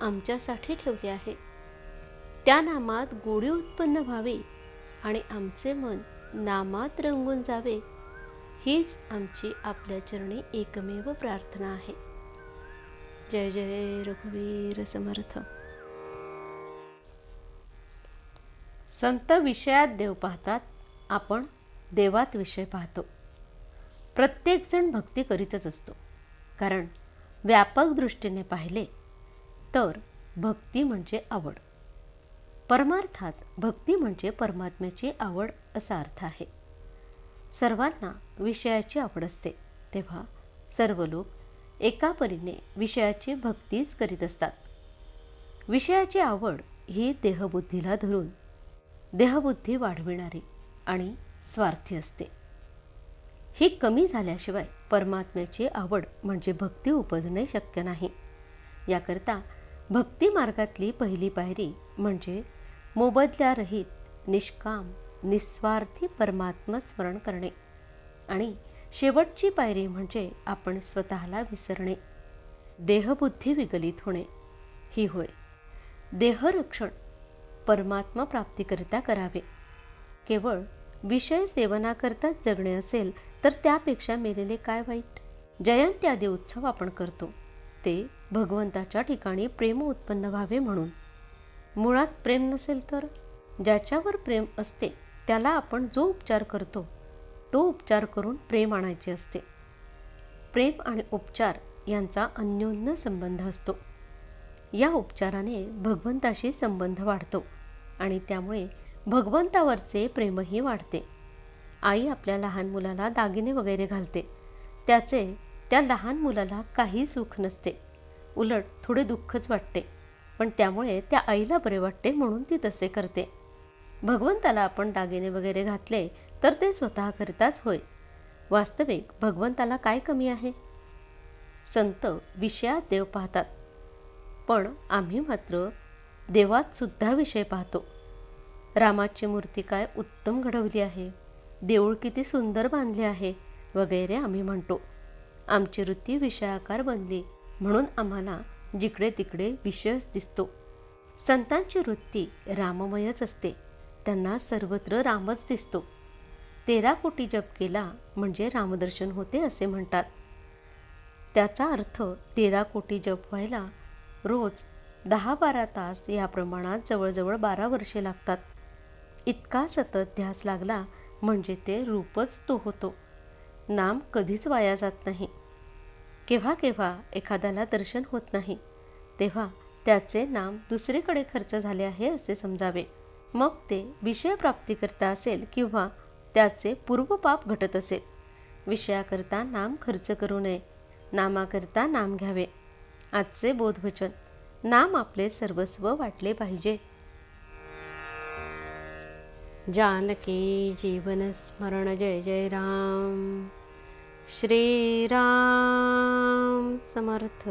आमच्यासाठी ठेवले आहे. त्या नामात गोडी उत्पन्न व्हावी आणि आमचे मन नामात रंगून जावे हीच आमची आपल्या चरणी एकमेव प्रार्थना आहे. जय जय रघुवीर समर्थ. संत विषयात देव पाहतात आपण देवात विषय पाहतो. प्रत्येकजण भक्ती करीतच असतो कारण व्यापक दृष्टीने पाहिले तर भक्ती म्हणजे आवड. परमार्थात भक्ती म्हणजे परमात्म्याची आवड असा अर्थ आहे. सर्वांना विषयाची आवड असते. तेव्हा सर्व लोक एका परीने विषयाची भक्तीच करीत असतात. विषयाची आवड ही देहबुद्धीला धरून देहबुद्धी वाढविणारी आणि स्वार्थी असते. ही कमी झाल्याशिवाय परमात्म्याची आवड म्हणजे भक्ती उपजणे शक्य नाही. याकरता भक्ती मार्गातली पहिली पायरी म्हणजे मोबदल्यारहित निष्काम निस्वार्थी परमात्मा स्मरण करणे. आणि शेवटची पायरी म्हणजे आपण स्वतःला विसरणे. देहबुद्धी विगलित होणे. ही होय. देहरक्षण परमात्मा प्राप्तीकरिता करावे. केवळ विषय सेवनाकरताच जगणे असेल तर त्यापेक्षा मेलेले काय वाईट? जयंत्यादी उत्सव आपण करतो. ते भगवंताच्या ठिकाणी प्रेम उत्पन्न व्हावे म्हणून. मुळात प्रेम नसेल तर? ज्याच्यावर प्रेम असते त्याला आपण जो उपचार करतो तो उपचार करून प्रेम आणायचे असते. प्रेम आणि उपचार यांचा अन्योन्य संबंध असतो. या उपचाराने भगवंताशी संबंध वाढतो आणि त्यामुळे भगवंतावरचे प्रेमही वाढते. आई आपल्या लहान मुलाला दागिने वगैरे घालते. त्याचे त्या लहान मुलाला काही सुख नसते. उलट थोडे दुःखच वाटते. पण त्यामुळे त्या आईला बरे वाटते म्हणून ती तसे करते. भगवंताला आपण दागिने वगैरे घातले तर ते स्वतःकरिताच होय. वास्तविक भगवंताला काय कमी आहे? संत विषयात देव पाहतात. पण आम्ही मात्र देवातसुद्धा विषय पाहतो. रामाची मूर्ती काय उत्तम घडवली आहे? देऊळ किती सुंदर बांधले आहे? वगैरे आम्ही म्हणतो. आमची वृत्ती विषयाकार बनली. म्हणून आम्हाला जिकडे तिकडे विषयच दिसतो. संतांची वृत्ती राममयच असते. त्यांना सर्वत्र रामच दिसतो. तेरा कोटी जप केला म्हणजे रामदर्शन होते असे म्हणतात. त्याचा अर्थ तेरा कोटी जप व्हायला रोज दहा बारा तास या प्रमाणात जवळजवळ बारा वर्षे लागतात. इतका सतत ध्यास लागला म्हणजे ते रूपच तो होतो. नाम कधीच वाया जात नाही. केव्हा केव्हा एखाद्याला दर्शन होत नाही तेव्हा त्याचे नाम दुसरीकडे खर्च झाले आहे असे समजावे. मग ते विषयप्राप्तीकरता असेल किंवा त्याचे पूर्वपाप घटत असेल. विषयाकरता नाम खर्च करू नये नामाकरता नाम घ्यावे. आजचे बोधवचन नाम आपले सर्वस्व वाटले पाहिजे. जानकी जीवन स्मरण जय जय राम. श्रीराम समर्थ.